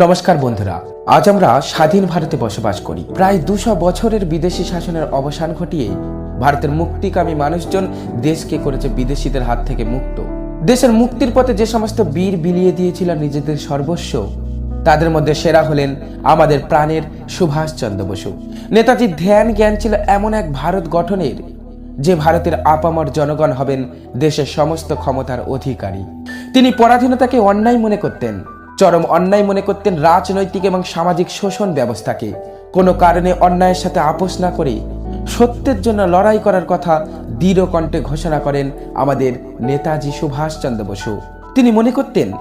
নমস্কার বন্ধুরা, আজ আমরা স্বাধীন ভারতে বসবাস করি। প্রায় দুশো বছরের বিদেশি শাসনের অবসান ঘটিয়ে ভারতের মুক্তিকামী মানুষজন দেশকে করেছে বিদেশিদের হাত থেকে মুক্ত। দেশের মুক্তির পথে যে সমস্ত বীর বিলিয়ে দিয়েছিল নিজেদের সর্বস্ব, তাদের মধ্যে সেরা হলেন আমাদের প্রাণের সুভাষচন্দ্র বসু। নেতাজির ধ্যান জ্ঞান ছিল এমন এক ভারত গঠনের, যে ভারতের আপামর জনগণ হবেন দেশের সমস্ত ক্ষমতার অধিকারী। তিনি পরাধীনতাকে অন্যায় মনে করতেন চরম অন্যায় মনে করতেন রাজনৈতিক এবং সামাজিক শোষণ ব্যবস্থাকে। কোনো কারণে অন্যায়ের সাথে আপোষ না করে সত্যের জন্য লড়াই করার কথা দৃঢ় কণ্ঠে ঘোষণা করেন আমাদের নেতাজি সুভাষচন্দ্র বসু। তিনি মনে করতেন,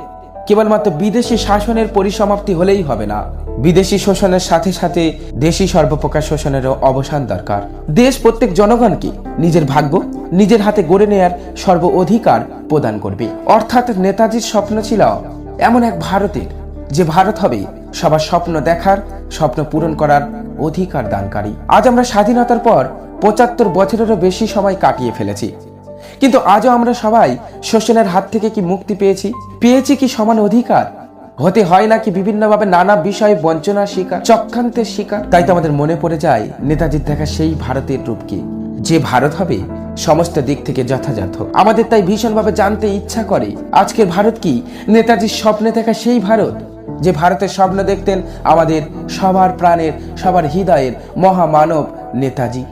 কেবলমাত্র বিদেশি শাসনের পরিসমাপ্তি হলেই হবে না। বিদেশি শোষণের সাথে সাথে দেশি সর্বপ্রকার শোষণেরও অবসান দরকার। দেশ প্রত্যেক জনগণকে নিজের ভাগ্য, নিজের হাতে গড়ে নেয়ার সর্ব অধিকার প্রদান করবে। অর্থাৎ নেতাজির স্বপ্ন ছিল এমন এক ভারতের, যে ভারত হবে সবার স্বপ্ন দেখার, স্বপ্ন পূরণ করার অধিকার দানকারী। আজ আমরা স্বাধীনতার পর পঁচাত্তর বছরেরও বেশি সময় কাটিয়ে ফেলেছি। কিন্তু আজও আমরা সবাই শোষণের হাত থেকে কি মুক্তি পেয়েছি? পেয়েছি কি সমান অধিকার? হতে হয় নাকি বিভিন্নভাবে নানা বিষয়ে বঞ্চনার শিকার, চক্রান্তের শিকার? তাই তো আমাদের মনে পড়ে যায়, নেতাজির দেখা সেই ভারতের রূপকে যে ভারত হবে, সমস্ত দিক থেকে যথাযথ। আমাদের তাই ভীষণভাবে জানতে ইচ্ছা করে, আজকের ভারত কি? নেতাজির স্বপ্নে দেখা সেই ভারত, যে ভারতের স্বপ্ন দেখতেন আমাদের সবার প্রাণের, সবার হৃদয়ের মহামানব নেতাজি।